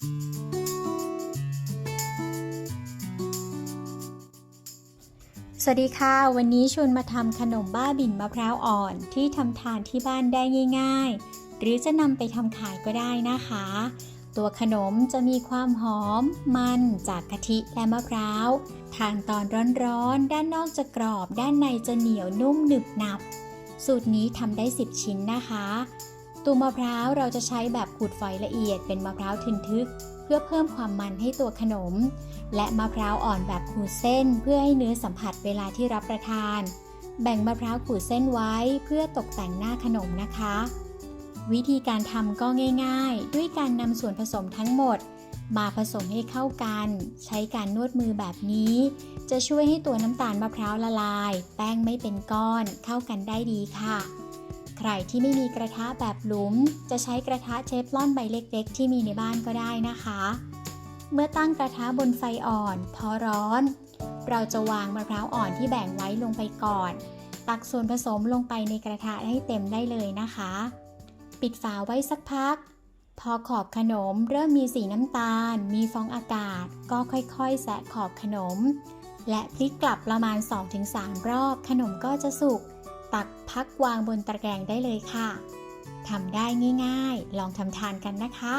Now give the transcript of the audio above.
สวัสดีค่ะ วันนี้ชวนมาทำขนมบ้าบินมะพร้าวอ่อนที่ทำทานที่บ้านได้ง่าย ๆ หรือจะนำไปทำขายก็ได้นะคะ ตัวขนมจะมีความหอมมันจากกะทิและมะพร้าวทานตอนร้อนๆ ด้านนอกจะกรอบ ด้านในจะเหนียวนุ่มหนึบหนับ สูตรนี้ทำได้ 10 ชิ้นนะคะ ตัวมะพร้าวเราจะใช้แบบขูดฝอยละเอียดเป็นมะพร้าวทึนทึก เพื่อเพิ่มความมันให้ตัวขนม และมะพร้าวอ่อนแบบขูดเส้น เพื่อให้เนื้อสัมผัสเวลาที่รับประทาน แบ่งมะพร้าวขูดเส้นไว้เพื่อตกแต่งหน้าขนมนะคะ วิธีการทำก็ง่าย ๆ ด้วยการนำส่วนผสมทั้งหมด มาผสมให้เข้ากัน ใช้การนวดมือแบบนี้ จะช่วยให้ตัวน้ำตาลมะพร้าวละลาย แป้งไม่เป็นก้อนเข้ากันได้ดีค่ะ ใครที่ไม่มีกระทะแบบหลุม จะใช้กระทะเชฟลอนใบเล็กๆ ที่มีในบ้านก็ได้นะคะ เมื่อตั้งกระทะบนไฟอ่อนพอร้อน เราจะวางมะพร้าวอ่อนที่แบ่งไว้ลงไปก่อน ตักส่วนผสมลงไปในกระทะให้เต็มได้เลยนะคะ ปิดฝาไว้สักพัก พอขอบขนมเริ่มมีสีน้ำตาล มีฟองอากาศ ก็ค่อยๆ แสะขอบขนม และพลิกกลับประมาณ 2-3 รอบ ขนมก็จะสุก ตักพักวางบนตะแกรงได้เลยค่ะทำได้ง่ายๆ ลองทำทานกันนะคะ